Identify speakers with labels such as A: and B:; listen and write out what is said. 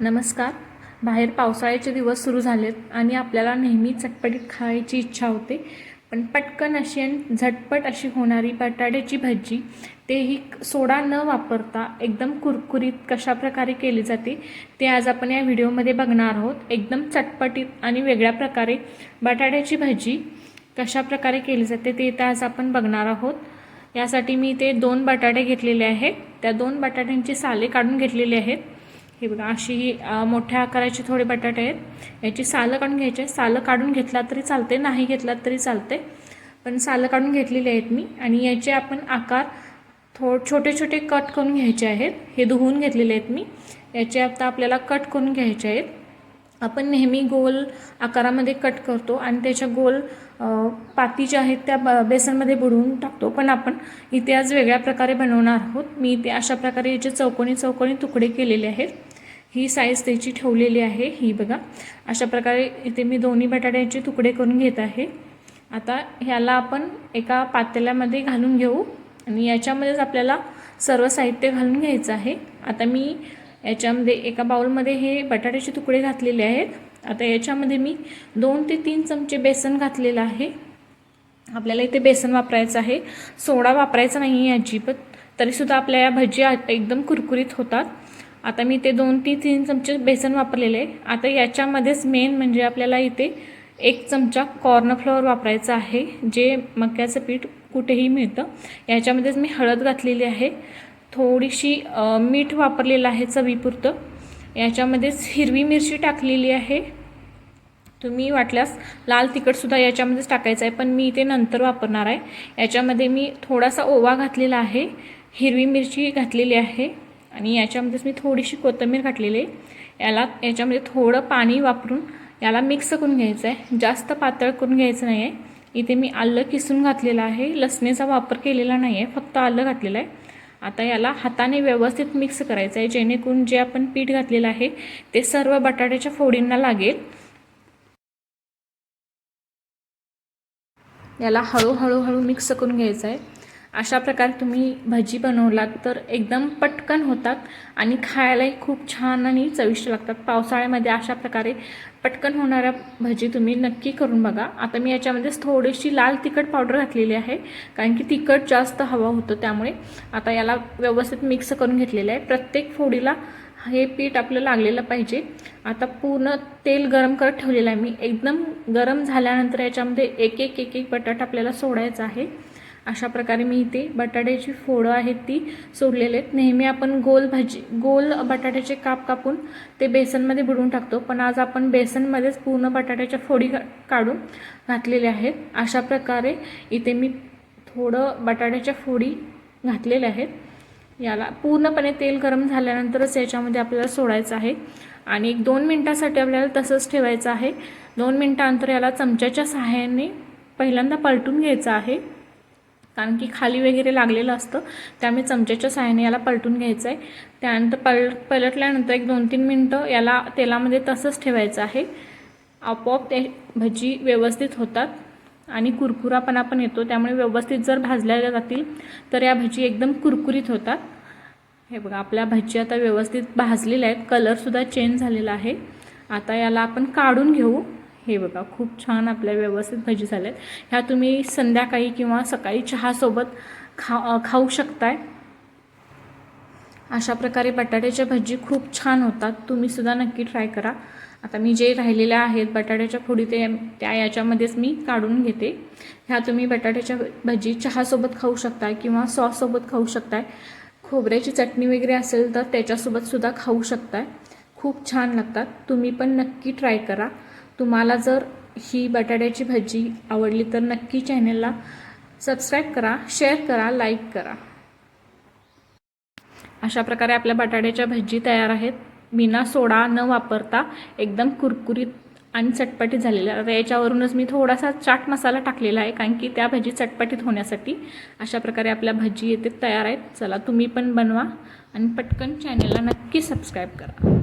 A: नमस्कार. बाहेर पावसाळ्याचे दिवस सुरू झालेत आणि आपल्याला नेहमी चटपटीत खायची इच्छा होते. पण पटकन अशी आणि झटपट अशी होणारी बटाट्याची भजी तेही सोडा न वापरता एकदम कुरकुरीत कशा प्रकारे केली जाते ते आज आपण या व्हिडिओमध्ये बघणार आहोत. एकदम चटपटीत आणि वेगळ्या प्रकारे बटाट्याची भजी कशा प्रकारे केली जाते ते तर आज आपण बघणार आहोत. यासाठी मी ते दोन बटाटे घेतलेले आहेत. त्या दोन बटाट्यांची साले काढून घेतलेले आहेत. हे बघा अशी ही मोठ्या आकाराचे थोडे बटाटे आहेत. याची सालं काढून घ्यायची आहे. सालं काढून घेतला तरी चालते नाही घेतलात तरी चालते. पण सालं काढून घेतलेली आहेत मी. आणि याचे आपण आकार थो छोटे छोटे कट करून घ्यायचे आहेत. हे धुवून घेतलेले आहेत मी. याचे आता आपल्याला कट करून घ्यायचे आहेत. आपण नेहमी गोल आकारामध्ये कट करतो आणि त्याच्या गोल पाती ज्या आहेत त्या ब बेसनमध्ये बुडवून टाकतो. पण आपण इथे आज वेगळ्या प्रकारे बनवणार आहोत. मी इथे अशा प्रकारे याचे चौकोनी चौकोनी तुकडे केलेले आहेत. ही साईज त्याची ठेवलेली आहे ही बघा. अशा प्रकारे इथे मी दोन्ही बटाट्याचे तुकडे करून घेत आहे. आता ह्याला आपण एका पातेल्यामध्ये घालून घेऊ आणि याच्यामध्येच आपल्याला सर्व साहित्य घालून घ्यायचं आहे. आता मी याच्यामध्ये एका बाउलमध्ये हे बटाट्याचे तुकडे घातलेले आहेत. आता याच्यामध्ये मी दोन ते तीन चमचे बेसन घातलेलं आहे. आपल्याला इथे बेसन वापरायचं आहे. सोडा वापरायचा नाही आहे अजिबात. तरीसुद्धा आपल्या या भजी एकदम कुरकुरीत होतात. आता मी ते दोन ते तीन चमचे बेसन वापरलेले आहे. आता याच्यामध्येच मेन म्हणजे आपल्याला इथे एक चमचा कॉर्नफ्लॉवर वापरायचा आहे जे मक्याचं पीठ कुठेही मिळतं. याच्यामध्येच मी हळद घातलेली आहे. थोडीशी मीठ वापरलेलं आहे चवीपुरतं. याच्यामध्येच हिरवी मिरची टाकलेली आहे. तुम्ही वाटल्यास लाल तिखटसुद्धा याच्यामध्येच टाकायचं आहे पण मी इथे नंतर वापरणार आहे. याच्यामध्ये मी थोडासा ओवा घातलेला आहे. हिरवी मिरची घातलेली आहे. आणि याच्यामध्येच मी थोडीशी कोथिंबीर घातलेली आहे. याला याच्यामध्ये थोडं पाणी वापरून याला मिक्स करून घ्यायचं आहे जास्त पातळ करून घ्यायचं नाही आहे इथे मी आलं किसून घातलेलं आहे. लसणीचा वापर केलेला नाही आहे फक्त आलं घातलेलं आहे. आता याला हाताने व्यवस्थित मिक्स करायचं आहे जेणेकरून जे आपण पीठ घातलेलं आहे ते सर्व बटाट्याच्या फोडींना लागेल. याला हळूहळू हळू मिक्स करून घ्यायचं आहे अशा प्रकारे तुम्ही भजी बनवलात तर एकदम पटकन होतात आणि खायलाही खूप छान आणि चविष्ट लागतात. पावसाळ्यामध्ये अशा प्रकारे पटकन होणाऱ्या भजी तुम्ही नक्की करून बघा. आता मी याच्यामध्येच थोडीशी लाल तिखट पावडर घातलेली आहे कारण की तिखट जास्त हवं होतं त्यामुळे. आता याला व्यवस्थित मिक्स करून घेतलेलं आहे. प्रत्येक फोडीला हे पीठ आपलं लागलेलं पाहिजे. आता पूर्ण तेल गरम करत ठेवलेलं आहे मी. एकदम गरम झाल्यानंतर याच्यामध्ये एक एक एक एक बटाटा आपल्याला सोडायचा आहे. अशा प्रकारे मी इथे बटाट्याची फोडं आहेत ती सोडलेले आहेत. नेहमी आपण गोल भाजी गोल बटाट्याचे काप कापून ते बेसनमध्ये बुडवून टाकतो. पण आज आपण बेसनमध्येच पूर्ण बटाट्याच्या फोडी का- काढून घातलेल्या आहेत. अशा प्रकारे इथे मी थोडं बटाट्याच्या फोडी घातलेल्या आहेत. याला पूर्णपणे तेल गरम झाल्यानंतरच याच्यामध्ये आपल्याला सोडायचं आहे. आणि एक दोन मिनटासाठी आपल्याला तसंच ठेवायचं आहे. दोन मिनटानंतर याला चमच्याच्या सहाय्याने पहिल्यांदा पलटून घ्यायचं आहे. कारण की खाली वगैरे लागलेलं असतं त्यामुळे चमच्याच्या साहाय्याने याला पलटून घ्यायचं आहे त्यानंतर पल पलटल्यानंतर एक दोन तीन मिनटं याला तेलामध्ये तसंच ठेवायचं आहे. आपोआप ते भजी व्यवस्थित होतात आणि कुरकुरापणा पण येतो. त्यामुळे व्यवस्थित जर भाजल्या जातील तर या भजी एकदम कुरकुरीत होतात. हे बघा आपल्या भजी आता व्यवस्थित भाजलेल्या आहेत. कलरसुद्धा चेंज झालेला आहे. आता याला आपण काढून घेऊ. हे बघा खूप छान आपल्या व्यवस्थित भजी झाल्यात. ह्या तुम्ही संध्याकाळी किंवा सकाळी चहासोबत खा खाऊ शकताय. अशा प्रकारे बटाट्याच्या भजी खूप छान होतात. तुम्ही सुद्धा नक्की ट्राय करा. आता मी जे राहिलेल्या आहेत बटाट्याच्या फोडी ते त्या याच्यामध्येच मी काढून घेते. ह्या तुम्ही बटाट्याच्या भजी चहासोबत खाऊ शकताय किंवा सॉससोबत खाऊ शकताय. खोबऱ्याची चटणी वगैरे असेल तर त्याच्यासोबत सुद्धा खाऊ शकताय. खूप छान लागतात. तुम्ही पण नक्की ट्राय करा. तुम्हाला जर ही बटाट्याची भजी आवडली तर नक्की चॅनलला सबस्क्राईब करा शेअर करा लाईक करा. अशा प्रकारे आपल्या बटाट्याच्या भजी तयार आहेत. बिना सोडा न वापरता एकदम कुरकुरीत आणि चटपटीत झालेल्या. आता याच्यावरूनच मी थोडासा चाट मसाला टाकलेला आहे कारण की त्या भजी चटपटीत होण्यासाठी अशा प्रकारे आपल्या भजी येते तयार आहेत. चला तुम्ही पण बनवा आणि पटकन चॅनलला नक्की सबस्क्राईब करा.